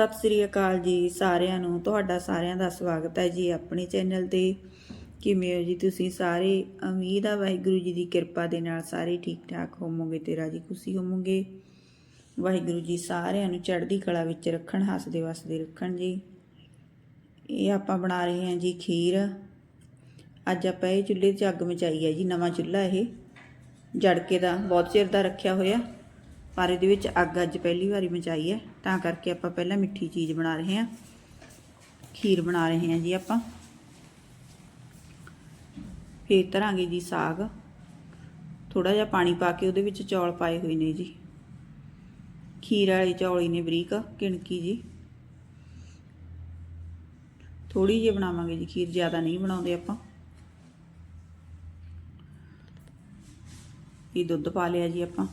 ਸਤਿ ਸ੍ਰੀ ਅਕਾਲ ਜੀ ਸਾਰਿਆਂ ਨੂੰ। ਤੁਹਾਡਾ ਸਾਰਿਆਂ ਦਾ ਸਵਾਗਤ ਹੈ ਜੀ ਆਪਣੇ ਚੈਨਲ ਤੇ। ਕਿਵੇਂ ਹੋ ਜੀ ਤੁਸੀਂ ਸਾਰੇ? ਉਮੀਦ ਆ ਵਾਹਿਗੁਰੂ ਜੀ ਦੀ ਕਿਰਪਾ ਦੇ ਨਾਲ ਸਾਰੇ ਠੀਕ ਠਾਕ ਹੋਵੋਗੇ ਤੇ ਰਾਜੀ ਖੁਸ਼ੀ ਹੋਵੋਗੇ। ਵਾਹਿਗੁਰੂ ਜੀ ਸਾਰਿਆਂ ਨੂੰ ਚੜ੍ਹਦੀ ਕਲਾ ਵਿੱਚ ਰੱਖਣ, ਹੱਸਦੇ ਵਸਦੇ ਰੱਖਣ ਜੀ। ਇਹ ਆਪਾਂ ਬਣਾ ਰਹੇ ਹਾਂ ਜੀ ਖੀਰ। ਅੱਜ ਆਪਾਂ ਇਹ ਚੁੱਲ੍ਹੇ 'ਤੇ ਅੱਗ ਮਚਾਈ ਹੈ ਜੀ, ਨਵਾਂ ਚੁੱਲ੍ਹਾ ਇਹ। ਜੜਕੇ ਦਾ ਬਹੁਤ ਚਿਰ ਦਾ ਰੱਖਿਆ ਹੋਇਆ। ਪਰ ਇਹਦੇ ਵਿੱਚ ਅੱਗ ਅੱਜ ਪਹਿਲੀ ਵਾਰੀ ਮਚਾਈ ਹੈ, ਤਾਂ ਕਰਕੇ ਆਪਾਂ ਪਹਿਲਾਂ ਮਿੱਠੀ ਚੀਜ਼ ਬਣਾ ਰਹੇ ਹਾਂ। ਖੀਰ ਬਣਾ ਰਹੇ ਹਾਂ ਜੀ ਆਪਾਂ। ਫੇਰ ਧਰਾਂਗੇ ਜੀ ਸਾਗ। ਥੋੜਾ ਜਿਹਾ ਪਾਣੀ ਪਾ ਕੇ ਉਹਦੇ ਵਿੱਚ ਚੌਲ ਪਾਏ ਹੋਏ ਨੇ ਜੀ। ਖੀਰ ਵਾਲੀ ਹੀ ਨੇ ਬਰੀਕ, ਕਿਣਕੀ ਜੀ। ਥੋੜੀ ਜਿਹੀ ਬਣਾਵਾਂਗੇ ਜੀ, ਖੀਰ ਜ਼ਿਆਦਾ ਨਹੀਂ ਬਣਾਉਂਦੇ ਆਪਾਂ। ਇਹ ਦੁੱਧ ਪਾ ਲਿਆ ਜੀ ਆਪਾਂ।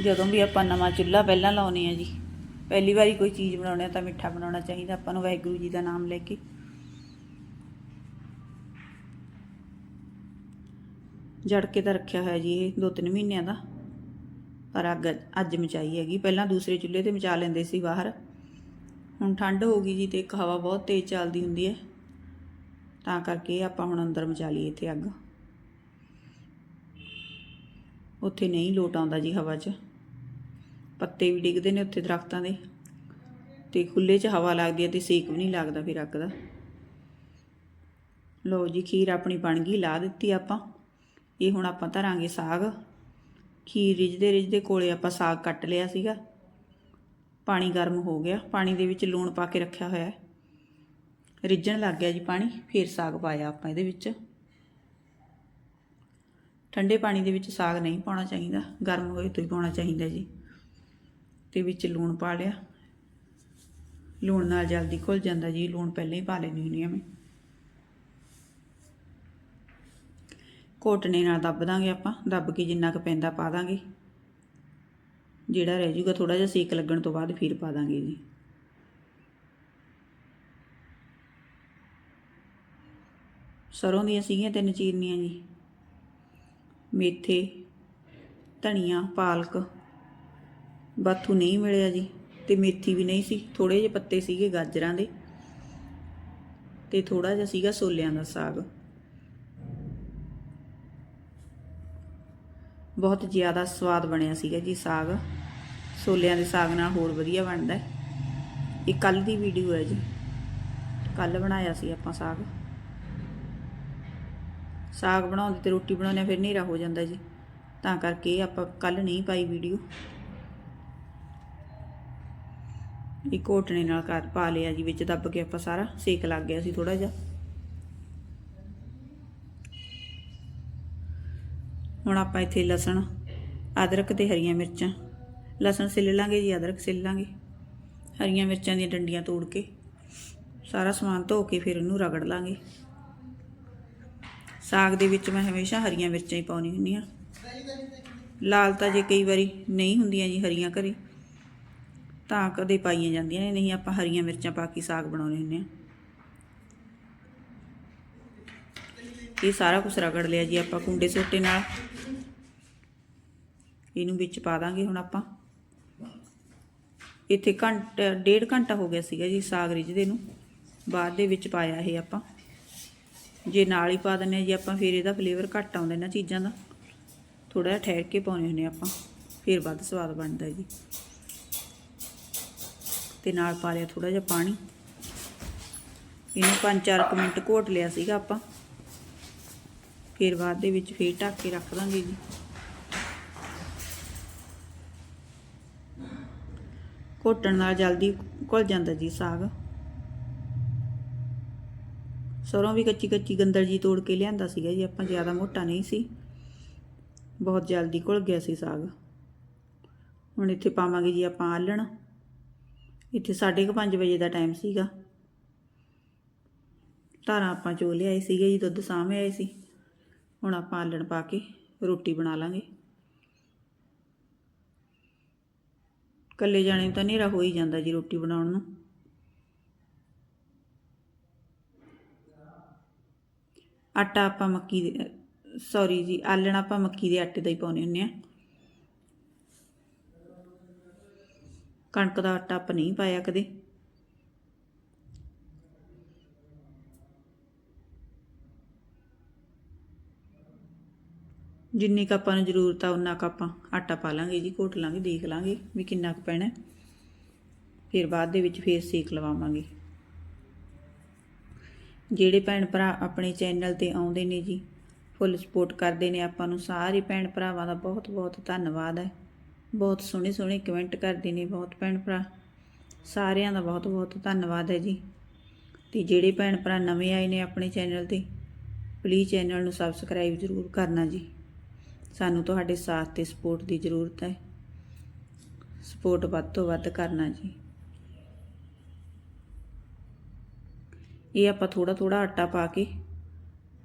ਜਦੋਂ ਵੀ ਆਪਾਂ ਨਵਾਂ ਚੁੱਲ੍ਹਾ ਪਹਿਲਾਂ ਲਾਉਨੇ ਆ ਜੀ, ਪਹਿਲੀ ਵਾਰੀ ਕੋਈ ਚੀਜ਼ ਬਣਾਉਣੀ ਆ ਤਾਂ ਮਿੱਠਾ ਬਣਾਉਣਾ ਚਾਹੀਦਾ, ਆਪਾਂ ਨੂੰ ਵਾਹਿਗੁਰੂ ਜੀ ਦਾ ਨਾਮ ਲੈ ਕੇ। ਜੜ ਕੇ ਤਾਂ ਰੱਖਿਆ ਹੋਇਆ ਜੀ ਇਹ ਦੋ ਤਿੰਨ ਮਹੀਨਿਆਂ ਦਾ। ਪਰ ਅੱਗ ਅੱਜ ਮਚਾਈ ਹੈਗੀ, ਪਹਿਲਾਂ ਦੂਸਰੇ ਚੁੱਲ੍ਹੇ ਤੇ ਮਚਾ ਲੈਂਦੇ ਸੀ ਬਾਹਰ। ਹੁਣ ਠੰਡ ਹੋ ਗਈ ਜੀ ਤੇ ਇੱਕ ਹਵਾ ਬਹੁਤ ਤੇਜ਼ ਚੱਲਦੀ ਹੁੰਦੀ ਹੈ। ਤਾਂ ਕਰਕੇ ਆਪਾਂ ਹੁਣ ਅੰਦਰ ਮਚਾ ਲਈਏ ਇੱਥੇ ਅੱਗ। ਉੱਥੇ ਨਹੀਂ ਲੋਟ ਆਉਂਦਾ ਜੀ ਹਵਾ 'ਚ। ਪੱਤੇ ਵੀ ਡਿੱਗਦੇ ਨੇ ਉੱਥੇ ਦਰਖਤਾਂ ਦੇ। ਤੇ ਖੁੱਲੇ 'ਚ ਹਵਾ ਲੱਗਦੀ ਹੈ ਤੇ ਸੇਕ ਵੀ ਨਹੀਂ ਲੱਗਦਾ ਫਿਰ ਅੱਗ ਦਾ। ਲਓ ਜੀ, ਖੀਰ ਆਪਣੀ ਬਣ ਗਈ, ਲਾ ਦਿੱਤੀ ਆਪਾਂ। ਇਹ ਹੁਣ ਆਪਾਂ ਧਰਾਂਗੇ ਸਾਗ। ਖੀਰ ਰਿਝਦੇ ਰਿਝਦੇ ਕੋਲੇ ਆਪਾਂ ਸਾਗ ਕੱਟ ਲਿਆ ਸੀਗਾ। ਪਾਣੀ ਗਰਮ ਹੋ ਗਿਆ। ਪਾਣੀ ਦੇ ਵਿੱਚ ਲੂਣ ਪਾ ਕੇ ਰੱਖਿਆ ਹੋਇਆ ਹੈ। ਰਿੱਝਣ ਲੱਗ ਗਿਆ ਜੀ ਪਾਣੀ, ਫਿਰ ਸਾਗ ਪਾਇਆ ਆਪਾਂ ਇਹਦੇ ਵਿੱਚ। ਠੰਡੇ ਪਾਣੀ ਦੇ ਵਿੱਚ ਸਾਗ ਨਹੀਂ ਪਾਉਣਾ ਚਾਹੀਦਾ। ਗਰਮ ਹੋਏ ਤੋਂ ਹੀ ਪਾਉਣਾ ਚਾਹੀਦਾ ਜੀ। ਤੇ ਵਿੱਚ ਲੂਣ ਪਾ ਲਿਆ। ਲੂਣ ਨਾਲ ਜਲਦੀ ਘੁਲ ਜਾਂਦਾ ਜੀ, ਲੂਣ ਪਹਿਲਾਂ ਹੀ ਪਾ ਲੈਣੀ ਹੁੰਦੀ ਆ ਮੈਂ। ਘੋਟਣੇ ਨਾਲ ਦੱਬ ਦਾਂਗੇ ਆਪਾਂ, ਦੱਬ ਕੇ ਜਿੰਨਾ ਕੁ ਪੈਂਦਾ ਪਾ ਦਾਂਗੇ। ਜਿਹੜਾ ਰਹਿ ਜੂਗਾ ਥੋੜਾ ਜਿਹਾ ਸੇਕ ਲੱਗਣ ਤੋਂ ਬਾਅਦ ਫਿਰ ਪਾ ਦਾਂਗੇ ਜੀ। ਸਰੋਂ ਦੀਆਂ ਸੀਗੀਆਂ ਤਿੰਨ ਚੀਰਨੀਆਂ ਜੀ। ਮੇਥੇ, ਧਨੀਆ, ਪਾਲਕ ਬਾਥੂ ਨਹੀਂ ਮਿਲਿਆ ਜੀ, ਤੇ ਮੇਥੀ ਵੀ ਨਹੀਂ ਸੀ ਥੋੜੇ ਜਿਹੇ ਪੱਤੇ ਸੀਗੇ ਗਾਜਰਾਂ ਦੇ, ਤੇ ਥੋੜਾ ਜਿਹਾ ਸੀਗਾ ਸੋਲਿਆਂ ਦਾ ਸਾਗ। ਬਹੁਤ ਜ਼ਿਆਦਾ ਸਵਾਦ ਬਣਿਆ ਸੀਗਾ ਜੀ ਸਾਗ। ਸੋਲਿਆਂ ਦੇ ਸਾਗ ਨਾਲ ਹੋਰ ਵਧੀਆ ਬਣਦਾ ਹੈ। ਇਹ ਕੱਲ ਦੀ ਵੀਡੀਓ ਹੈ ਜੀ। ਕੱਲ ਬਣਾਇਆ ਸੀ ਆਪਾਂ ਸਾਗ। ਸਾਗ ਬਣਾਉਂਦੇ ਤੇ ਰੋਟੀ ਬਣਾਉਂਦੇ ਫਿਰ ਹਨੇਰਾ ਹੋ ਜਾਂਦਾ ਜੀ। ਤਾਂ ਕਰਕੇ ਆਪਾਂ ਕੱਲ ਨਹੀਂ ਪਾਈ ਵੀਡੀਓ ਇਹ ਘੋਟਣੇ ਨਾਲ ਕਰ ਪਾ ਲਿਆ ਜੀ, ਵਿੱਚ ਦੱਬ ਕੇ ਆਪਾਂ ਸਾਰਾ ਸੇਕ ਲੱਗ ਗਿਆ ਸੀ ਥੋੜਾ ਜਿਹਾ। ਹੁਣ ਆਪਾਂ ਇੱਥੇ ਲਸਣ, ਅਦਰਕ ਤੇ ਹਰੀਆਂ ਮਿਰਚਾਂ। ਲਸਣ ਸਿੱਲ ਲਾਂਗੇ ਜੀ, ਅਦਰਕ ਸਿੱਲ ਲਾਂਗੇ। ਹਰੀਆਂ ਮਿਰਚਾਂ ਦੀਆਂ ਡੰਡੀਆਂ ਤੋੜ ਕੇ ਸਾਰਾ ਸਮਾਨ ਧੋ ਕੇ ਫਿਰ ਇਹਨੂੰ ਰਗੜ ਲਾਂਗੇ। ਸਾਗ ਦੇ ਵਿੱਚ ਮੈਂ ਹਮੇਸ਼ਾ ਹਰੀਆਂ ਮਿਰਚਾਂ ਹੀ ਪਾਉਣੀ ਹੁੰਦੀਆਂ ਲਾਲ ਤਾਂ ਜੇ ਕਈ ਵਾਰੀ ਨਹੀਂ ਹੁੰਦੀਆਂ ਜੀ ਹਰੀਆਂ ਘਰੇ ਤਾਂ ਕਦੇ ਪਾਈਆਂ ਜਾਂਦੀਆਂ ਨੇ, ਨਹੀਂ ਆਪਾਂ ਹਰੀਆਂ ਮਿਰਚਾਂ ਪਾ ਕੇ ਸਾਗ ਬਣਾਉਣੇ ਹੁੰਦੇ ਆ ਇਹ ਸਾਰਾ ਕੁਝ ਰਗੜ ਲਿਆ ਜੀ ਆਪਾਂ ਕੁੰਡੇ ਸੋਟੇ ਨਾਲ। ਇਹਨੂੰ ਵਿੱਚ ਪਾ ਦਾਂਗੇ ਹੁਣ ਆਪਾਂ। ਇੱਥੇ ਘੰਟਾ, ਡੇਢ ਘੰਟਾ ਹੋ ਗਿਆ ਸੀਗਾ ਜੀ ਸਾਗ ਰਿਝਦੇ ਨੂੰ। ਬਾਅਦ ਦੇ ਵਿੱਚ ਪਾਇਆ ਇਹ ਆਪਾਂ। ਜੇ ਨਾਲ ਹੀ ਪਾ ਦਿੰਨੇ ਆ ਜੀ ਆਪਾਂ, ਫਿਰ ਇਹਦਾ ਫਲੇਵਰ ਘੱਟ ਆਉਂਦਾ ਇਹਨਾਂ ਚੀਜ਼ਾਂ ਦਾ। ਥੋੜਾ ਜਿਹਾ ਠਹਿਰ ਕੇ ਪਾਉਣੇ ਹੁੰਦੇ ਆਪਾਂ, ਫਿਰ ਵੱਧ ਸਵਾਦ ਬਣਦਾ ਜੀ। ਤੇ ਨਾਲ ਪਾ ਲਿਆ ਥੋੜਾ ਜਿਹਾ ਪਾਣੀ। ਇਹਨੂੰ 5-4 ਮਿੰਟ ਘੋਟ ਲਿਆ ਸੀਗਾ ਆਪਾਂ। ਫਿਰ ਬਾਅਦ ਦੇ ਵਿੱਚ ਫੇਰ ਢੱਕ ਕੇ ਰੱਖ ਦਾਂਗੇ ਜੀ। ਘੋਟਣ ਨਾਲ ਜਲਦੀ ਘੁਲ ਜਾਂਦਾ ਜੀ ਸਾਗ। ਸਰੋਂ ਵੀ ਕੱਚੀ ਕੱਚੀ ਗੰਦਰ ਜੀ ਤੋੜ ਕੇ ਲਿਆਂਦਾ ਸੀਗਾ ਜੀ, ਆਪਾਂ ਜ਼ਿਆਦਾ ਮੋਟਾ ਨਹੀਂ ਸੀ। ਬਹੁਤ ਜਲਦੀ ਘੁਲ ਗਿਆ ਸੀ ਸਾਗ। ਹੁਣ ਇੱਥੇ ਪਾਵਾਂਗੇ ਜੀ ਆਪਾਂ ਆਲਣ ਇੱਥੇ 5:30 ਵਜੇ ਦਾ ਟਾਈਮ ਸੀਗਾ। ਧਾਰਾਂ ਆਪਾਂ ਚੋ ਲਿਆਏ ਸੀਗੇ ਜੀ, ਦੁੱਧ ਸਾਹਮਣੇ ਆਏ ਸੀ। ਹੁਣ ਆਪਾਂ ਆਲਣ ਪਾ ਕੇ ਰੋਟੀ ਬਣਾ ਲਾਂਗੇ। ਕੱਲੇ ਜਾਣੇ ਤਾਂ ਹਨੇਰਾ ਹੋ ਹੀ ਜਾਂਦਾ ਜੀ ਰੋਟੀ ਬਣਾਉਣ ਨੂੰ। ਆਟਾ ਆਪਾਂ ਮੱਕੀ ਦੇ ਸੌਰੀ ਜੀ, ਆਲਣ ਆਪਾਂ ਮੱਕੀ ਦੇ ਆਟੇ ਦਾ ਹੀ ਪਾਉਨੇ ਹੁੰਨੇ ਆ। ਕਣਕ ਦਾ ਆਟਾ ਆਪਾਂ ਨਹੀਂ ਪਾਇਆ ਕਦੇ। ਜਿੰਨੀ ਕੁ ਆਪਾਂ ਨੂੰ ਜ਼ਰੂਰਤ ਆ ਉਨਾ ਕੁ ਆਪਾਂ ਆਟਾ ਪਾ ਲਾਂਗੇ ਜੀ, ਘੋਟ ਲਾਂਗੇ, ਦੇਖ ਲਾਂਗੇ ਵੀ ਕਿੰਨਾ ਕੁ ਪੈਣਾ। ਫਿਰ ਬਾਅਦ ਦੇ ਵਿੱਚ ਫੇਰ ਸੇਕ ਲਵਾਵਾਂਗੇ। ਜਿਹੜੇ ਭੈਣ ਭਰਾ ਆਪਣੇ ਚੈਨਲ ਤੇ ਆਉਂਦੇ ਨੇ ਜੀ, ਫੁੱਲ ਸਪੋਰਟ ਕਰਦੇ ਨੇ ਆਪਾਂ ਨੂੰ, ਸਾਰੇ ਭੈਣ ਭਰਾਵਾਂ ਦਾ ਬਹੁਤ ਬਹੁਤ ਧੰਨਵਾਦ ਹੈ। ਬਹੁਤ ਸੋਹਣੇ ਸੋਹਣੇ ਕਮੈਂਟ ਕਰਦੇ ਨੇ ਬਹੁਤ ਭੈਣ ਭਰਾ। ਸਾਰਿਆਂ ਦਾ ਬਹੁਤ ਬਹੁਤ ਧੰਨਵਾਦ ਹੈ ਜੀ। ਤੇ ਜਿਹੜੇ ਭੈਣ ਭਰਾ ਨਵੇਂ ਆਏ ਨੇ ਆਪਣੇ ਚੈਨਲ ਤੇ ਪਲੀਜ਼ ਚੈਨਲ ਨੂੰ ਸਬਸਕ੍ਰਾਈਬ ਜ਼ਰੂਰ ਕਰਨਾ ਜੀ। ਸਾਨੂੰ ਤੁਹਾਡੇ ਸਾਥ ਤੇ ਸਪੋਰਟ ਦੀ ਜ਼ਰੂਰਤ ਹੈ। ਸਪੋਰਟ ਵੱਧ ਤੋਂ ਵੱਧ ਕਰਨਾ ਜੀ। ਇਹ ਆਪਾਂ ਥੋੜਾ ਥੋੜਾ ਆਟਾ ਪਾ ਕੇ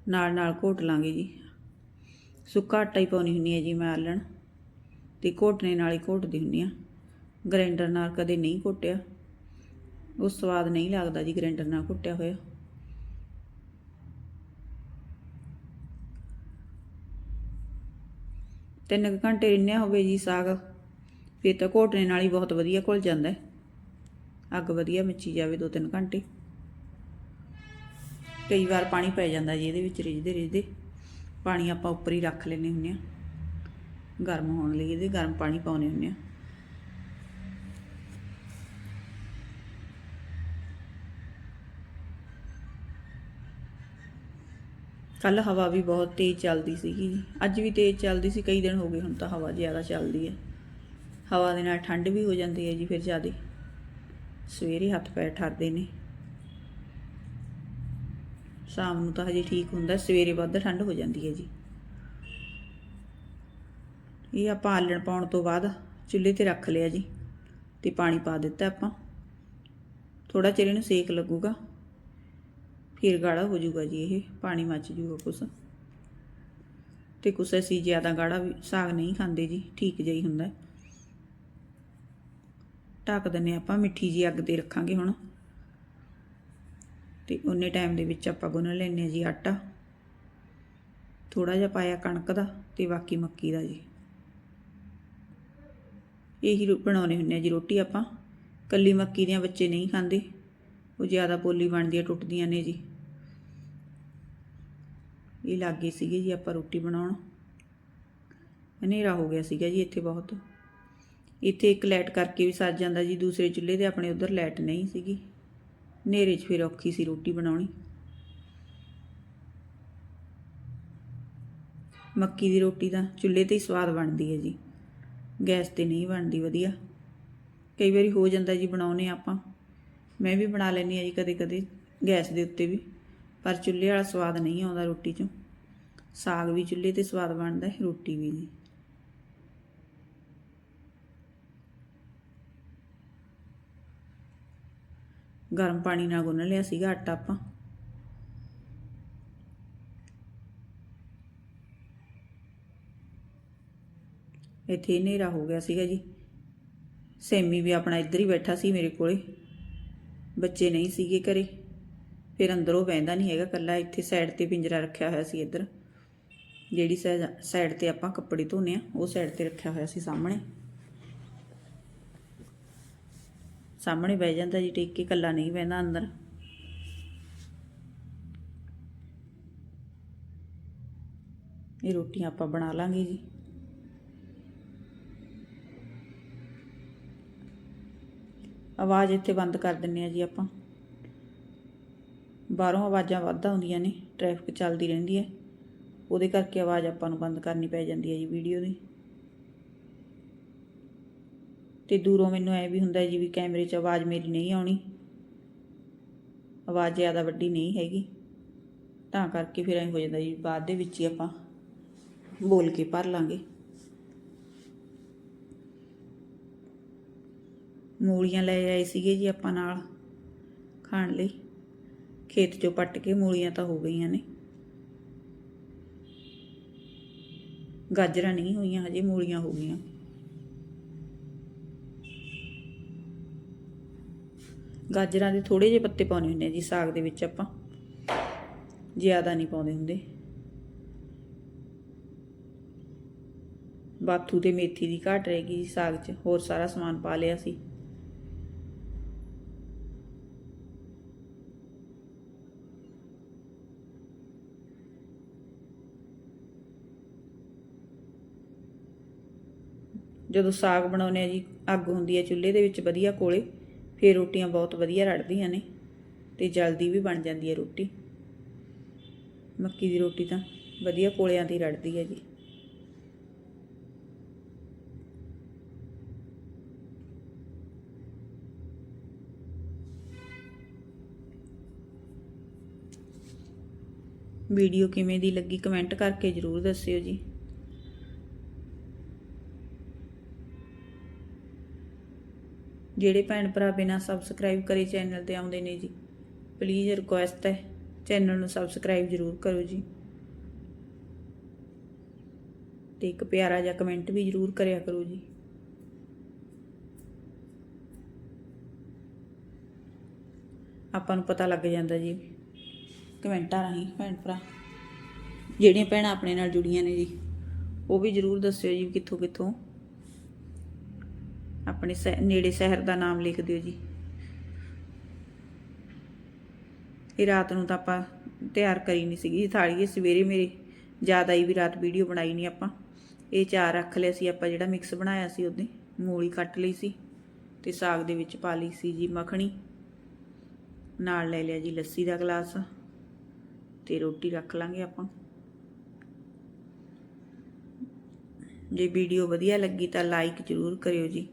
ਨਾਲ ਨਾਲ ਘੋਟ ਲਾਂਗੇ ਜੀ। ਸੁੱਕਾ ਆਟਾ ਹੀ ਪਾਉਣੀ ਹੁੰਦੀ ਹੈ ਜੀ, ਮੈਂ ਆਲਣ। ਤੇ ਘੋਟਣੇ ਨਾਲ ਹੀ ਘੋਟਦੀ ਹੁੰਦੀ ਆ। ਗ੍ਰਾਈਂਡਰ ਨਾਲ ਕਦੇ ਨਹੀਂ ਘੋਟਿਆ। ਉਹ ਸਵਾਦ ਨਹੀਂ ਲੱਗਦਾ ਜੀ ਗ੍ਰਾਈਂਡਰ ਨਾਲ ਘੁੱਟਿਆ ਹੋਇਆ। ਤਿੰਨ ਕੁ ਘੰਟੇ ਰਿੰਨਿਆ ਹੋਵੇ ਜੀ ਸਾਗ, ਫਿਰ ਤਾਂ ਘੋਟਣੇ ਨਾਲ ਹੀ ਬਹੁਤ ਵਧੀਆ ਘੁਲ ਜਾਂਦਾ ਹੈ। ਅੱਗ ਵਧੀਆ ਮੱਚੀ ਜਾਵੇ ਦੋ ਤਿੰਨ ਘੰਟੇ। ਕਈ ਵਾਰ ਪਾਣੀ ਪੈ ਜਾਂਦਾ ਜੀ ਇਹਦੇ ਵਿੱਚ ਰਿੱਝਦੇ ਰਿੱਝਦੇ। ਪਾਣੀ ਆਪਾਂ ਉੱਪਰ ਹੀ ਰੱਖ ਲੈਨੇ ਹੁੰਨੇ ਆ ਗਰਮ ਹੋਣ ਲਈ ਇਹਦੇ ਗਰਮ ਪਾਣੀ ਪਾਉਨੇ ਹੁੰਨੇ ਆ। ਕੱਲ ਹਵਾ ਵੀ ਬਹੁਤ ਤੇਜ਼ ਚੱਲਦੀ ਸੀਗੀ ਜੀ। ਅੱਜ ਵੀ ਤੇਜ਼ ਚੱਲਦੀ ਸੀ, ਕਈ ਦਿਨ ਹੋ ਗਏ ਹੁਣ ਤਾਂ ਹਵਾ ਜ਼ਿਆਦਾ ਚੱਲਦੀ ਹੈ। ਹਵਾ ਦੇ ਨਾਲ ਠੰਡ ਵੀ ਹੋ ਜਾਂਦੀ ਹੈ ਜੀ ਫਿਰ ਜ਼ਿਆਦਾ। ਸਵੇਰੇ ਹੱਥ ਪੈਰ ਠਰਦੇ ਨੇ। ਸ਼ਾਮ ਨੂੰ ਤਾਂ ਹਜੇ ਠੀਕ ਹੁੰਦਾ, ਸਵੇਰੇ ਵੱਧ ਠੰਡ ਹੋ ਜਾਂਦੀ ਹੈ ਜੀ। ਇਹ ਆਪਾਂ ਆਲਣ ਪਾਉਣ ਤੋਂ ਬਾਅਦ ਚੁੱਲ੍ਹੇ ਤੇ ਰੱਖ ਲਿਆ ਜੀ ਤੇ ਪਾਣੀ ਪਾ ਦਿੱਤਾ ਆਪਾਂ। ਥੋੜਾ ਚਿਰ ਇਹਨੂੰ ਸੇਕ ਲੱਗੂਗਾ, ਫਿਰ ਗਾੜਾ ਹੋ ਜਾਊਗਾ ਜੀ ਇਹ, ਪਾਣੀ ਮੱਚ ਜਾਊਗਾ ਕੁਛ। ਤੇ ਕੁਛ ਅਸੀਂ ਜ਼ਿਆਦਾ ਗਾੜਾ ਵੀ ਸਾਗ ਨਹੀਂ ਖਾਂਦੇ ਜੀ, ਠੀਕ ਜਿਹਾ ਹੀ ਹੁੰਦਾ ਹੈ। ਢੱਕ ਦਿੰਨੇ ਆਪਾਂ, ਮਿੱਠੀ ਜੀ ਅੱਗ ਤੇ ਰੱਖਾਂਗੇ ਹੁਣ। ਤੇ ਉਨੇ ਟਾਈਮ ਦੇ ਵਿੱਚ ਆਪਾਂ ਗੁੰਨ ਲੈਨੇ ਆ ਜੀ ਆਟਾ। ਥੋੜਾ ਜਿਹਾ ਪਾਇਆ ਕਣਕ ਦਾ ਤੇ ਬਾਕੀ ਮੱਕੀ ਦਾ ਜੀ। ਇਹੀ ਰੋ- ਬਣਾਉਣੇ ਹੁੰਨੇ ਆ ਜੀ ਰੋਟੀ ਆਪਾਂ। ਕੱਲੀ ਮੱਕੀ ਦੀਆਂ ਬੱਚੇ ਨਹੀਂ ਖਾਂਦੇ। ਉਹ ਜ਼ਿਆਦਾ ਪੋਲੀ ਬਣਦੀ ਆ ਟੁੱਟਦੀਆਂ ਨੇ ਜੀ। ਇਹ ਲੱਗੇ ਸੀਗੇ ਜੀ ਆਪਾਂ ਰੋਟੀ ਬਣਾਉਣ। ਹਨੇਰਾ ਹੋ ਗਿਆ ਸੀਗਾ ਜੀ ਇੱਥੇ ਬਹੁਤ। ਇੱਥੇ ਇੱਕ ਲਾਈਟ ਕਰਕੇ ਵੀ ਸੱਜ ਜਾਂਦਾ ਜੀ, ਦੂਸਰੇ ਚੁੱਲ੍ਹੇ ਤੇ ਆਪਣੇ ਉਧਰ ਲਾਈਟ ਨਹੀਂ ਸੀਗੀ। ਹਨੇਰੇ 'ਚ ਫਿਰ ਔਖੀ ਸੀ ਰੋਟੀ ਬਣਾਉਣੀ। ਮੱਕੀ ਦੀ ਰੋਟੀ ਤਾਂ ਚੁੱਲ੍ਹੇ ਤੇ ਹੀ ਸਵਾਦ ਬਣਦੀ ਹੈ ਜੀ। ਗੈਸ ਤੇ ਨਹੀਂ ਬਣਦੀ, ਵਧੀਆ। ਕਈ ਵਾਰੀ ਹੋ ਜਾਂਦਾ ਜੀ ਬਣਾਉਨੇ ਆਪਾਂ। ਮੈਂ ਵੀ ਬਣਾ ਲੈਂਦੀ ਆ ਜੀ ਕਦੇ ਕਦੇ ਗੈਸ ਦੇ ਉੱਤੇ ਵੀ। ਪਰ ਚੁੱਲ੍ਹੇ ਵਾਲਾ ਸਵਾਦ ਨਹੀਂ ਆਉਂਦਾ ਰੋਟੀ 'ਚੋਂ। ਸਾਗ ਵੀ ਚੁੱਲ੍ਹੇ ਤੇ ਸਵਾਦ ਬਣਦਾ ਹੈ ਰੋਟੀ ਵੀ ਜੀ ਗਰਮ ਪਾਣੀ ਨਾਲ ਗੁੰਨ ਲਿਆ ਸੀਗਾ ਆਟਾ ਆਪਾਂ। ਇੱਥੇ ਹਨੇਰਾ ਹੋ ਗਿਆ ਸੀਗਾ ਜੀ। ਸੈਮੀ ਵੀ ਆਪਣਾ ਇੱਧਰ ਹੀ ਬੈਠਾ ਸੀ ਮੇਰੇ ਕੋਲੇ। ਬੱਚੇ ਨਹੀਂ ਸੀਗੇ ਘਰੇ। ਫਿਰ ਅੰਦਰੋਂ ਬਹਿੰਦਾ ਨਹੀਂ ਹੈਗਾ ਕੱਲਾ ਇੱਥੇ ਸਾਈਡ ਤੇ ਪਿੰਜਰਾ ਰੱਖਿਆ ਹੋਇਆ ਸੀ ਇੱਧਰ। ਜਿਹੜੀ ਸਾਈਡ ਤੇ ਆਪਾਂ ਕੱਪੜੇ ਧੋਨੇ ਆ, ਉਹ ਸਾਈਡ ਤੇ ਰੱਖਿਆ ਹੋਇਆ ਸੀ ਸਾਹਮਣੇ। ਸਾਹਮਣੇ ਬਹਿ ਜਾਂਦਾ ਜੀ, ਟੇਕ ਕੇ ਕੱਲਾ ਨਹੀਂ ਬਹਿੰਦਾ ਅੰਦਰ। ਇਹ ਰੋਟੀਆਂ ਆਪਾਂ ਬਣਾ ਲਾਂਗੇ ਜੀ। ਆਵਾਜ਼ ਇੱਥੇ ਬੰਦ ਕਰ ਦਿੰਨੇ ਆ ਜੀ ਆਪਾਂ। ਬਾਹਰੋਂ ਆਵਾਜ਼ਾਂ ਵੱਧ ਆਉਂਦੀਆਂ ਨੇ ਟ੍ਰੈਫਿਕ ਚੱਲਦੀ ਰਹਿੰਦੀ ਹੈ। ਉਹਦੇ ਕਰਕੇ ਆਵਾਜ਼ ਆਪਾਂ ਨੂੰ ਬੰਦ ਕਰਨੀ ਪੈ ਜਾਂਦੀ ਹੈ ਜੀ ਵੀਡੀਓ ਦੀ। ਤੇ ਦੂਰੋਂ ਮੈਨੂੰ ਐ ਵੀ ਹੁੰਦਾ ਜੀ ਵੀ ਕੈਮਰੇ 'ਚ ਆਵਾਜ਼ ਮੇਰੀ ਨਹੀਂ ਆਉਣੀ। ਆਵਾਜ਼ ਜ਼ਿਆਦਾ ਵੱਡੀ ਨਹੀਂ ਹੈਗੀ। ਤਾਂ ਕਰਕੇ ਫਿਰ ਐਂ ਹੋ ਜਾਂਦਾ ਜੀ, ਬਾਅਦ ਦੇ ਵਿੱਚ ਹੀ ਆਪਾਂ ਬੋਲ ਕੇ ਭਰ ਲਾਂਗੇ। ਮੂਲੀਆਂ ਲੈ ਆਏ ਸੀਗੇ ਜੀ ਆਪਾਂ ਨਾਲ ਖਾਣ ਲਈ। ਖੇਤ ਚੋਂ ਪੱਟ ਕੇ ਮੂਲੀਆਂ ਤਾਂ ਹੋ ਗਈਆਂ ਨੇ। ਗਾਜਰਾਂ ਨਹੀਂ ਹੋਈਆਂ ਹਜੇ, ਮੂਲੀਆਂ ਹੋ ਗਈਆਂ। ਗਾਜਰਾਂ ਦੇ ਥੋੜੇ ਜਿਹੇ ਪੱਤੇ ਪਾਉਣੇ ਹੁੰਦੇ ਆ ਜੀ ਸਾਗ ਦੇ ਵਿੱਚ ਆਪਾਂ। ਜ਼ਿਆਦਾ ਨਹੀਂ ਪਾਉਂਦੇ ਹੁੰਦੇ। ਬਾਥੂ ਤੇ ਮੇਥੀ ਦੀ ਘਾਟ ਰਹੇਗੀ ਜੀ ਸਾਗ 'ਚ, ਹੋਰ ਸਾਰਾ ਸਮਾਨ ਪਾ ਲਿਆ ਸੀ। ਜਦੋਂ ਸਾਗ ਬਣਾਉਂਦੇ ਆ ਜੀ, ਅੱਗ ਹੁੰਦੀ ਹੈ ਚੁੱਲ੍ਹੇ ਦੇ ਵਿੱਚ ਵਧੀਆ ਕੋਲੇ, ਫਿਰ ਰੋਟੀਆਂ ਬਹੁਤ ਵਧੀਆ ਰੜਦੀਆਂ ਨੇ ਤੇ ਜਲਦੀ ਵੀ ਬਣ ਜਾਂਦੀ ਹੈ ਰੋਟੀ। ਮੱਕੀ ਦੀ ਰੋਟੀ ਤਾਂ ਵਧੀਆ ਕੋਲਿਆਂ ਦੀ ਰੜਦੀ ਹੈ ਜੀ। ਵੀਡੀਓ ਕਿਵੇਂ ਦੀ ਲੱਗੀ ਕਮੈਂਟ ਕਰਕੇ ਜਰੂਰ ਦੱਸਿਓ ਜੀ। ਜਿਹੜੇ ਭੈਣ ਭਰਾ ਬਿਨਾ ਸਬਸਕ੍ਰਾਈਬ ਕਰੇ ਚੈਨਲ ਤੇ ਆਉਂਦੇ ਨੇ ਜੀ ਪਲੀਜ਼ ਰਿਕੁਐਸਟ ਹੈ ਚੈਨਲ ਨੂੰ ਸਬਸਕ੍ਰਾਈਬ ਜਰੂਰ ਕਰੋ ਜੀ। ਤੇ ਇੱਕ ਪਿਆਰਾ ਜਿਹਾ ਕਮੈਂਟ ਵੀ ਜਰੂਰ ਕਰਿਆ ਕਰੋ ਜੀ। ਆਪਾਂ ਨੂੰ ਪਤਾ ਲੱਗ ਜਾਂਦਾ ਜੀ, ਕਮੈਂਟਾਂ ਰਾਹੀਂ ਭੈਣ ਭਰਾ। ਜਿਹੜੀਆਂ ਭੈਣਾਂ ਆਪਣੇ ਨਾਲ ਜੁੜੀਆਂ ਨੇ ਜੀ, ਉਹ ਵੀ ਜਰੂਰ ਦੱਸਿਓ ਜੀ ਕਿੱਥੋਂ ਕਿੱਥੋਂ। ਆਪਣੇ ਸ਼ਹਿ- ਨੇੜੇ ਸ਼ਹਿਰ ਦਾ ਨਾਮ ਲਿਖ ਦਿਓ ਜੀ। ਇਹ ਰਾਤ ਨੂੰ ਤਾਂ ਆਪਾਂ ਤਿਆਰ ਕਰੀ ਨਹੀਂ ਸੀਗੀ। ਥਾਲੀ ਇਹ ਸਵੇਰੇ ਮੇਰੇ ਜ਼ਿਆਦਾ ਆਈ ਵੀ ਰਾਤ ਵੀਡੀਓ ਬਣਾਈ ਨਹੀਂ ਆਪਾਂ। ਇਹ ਚਾਰ ਰੱਖ ਲਿਆ ਸੀ, ਆਪਾਂ ਜਿਹੜਾ ਮਿਕਸ ਬਣਾਇਆ ਸੀ ਉਹਦੇ। ਮੂਲੀ ਕੱਟ ਲਈ ਸੀ ਤੇ ਸਾਗ ਦੇ ਵਿੱਚ ਪਾ ਲਈ ਸੀ ਜੀ ਮੱਖਣੀ। ਨਾਲ ਲੈ ਲਿਆ ਜੀ ਲੱਸੀ ਦਾ ਗਲਾਸ ਤੇ ਰੋਟੀ ਰੱਖ ਲਾਂਗੇ ਆਪਾਂ। ਜੇ ਵੀਡੀਓ ਵਧੀਆ ਲੱਗੀ ਤਾਂ ਲਾਈਕ ਜ਼ਰੂਰ ਕਰਿਓ ਜੀ।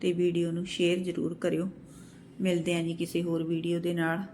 ਤੇ ਵੀਡੀਓ ਨੂੰ ਸ਼ੇਅਰ ਜ਼ਰੂਰ ਕਰਿਓ। ਮਿਲਦੇ ਆਂ ਜੀ ਕਿਸੇ ਹੋਰ ਵੀਡੀਓ ਦੇ ਨਾਲ।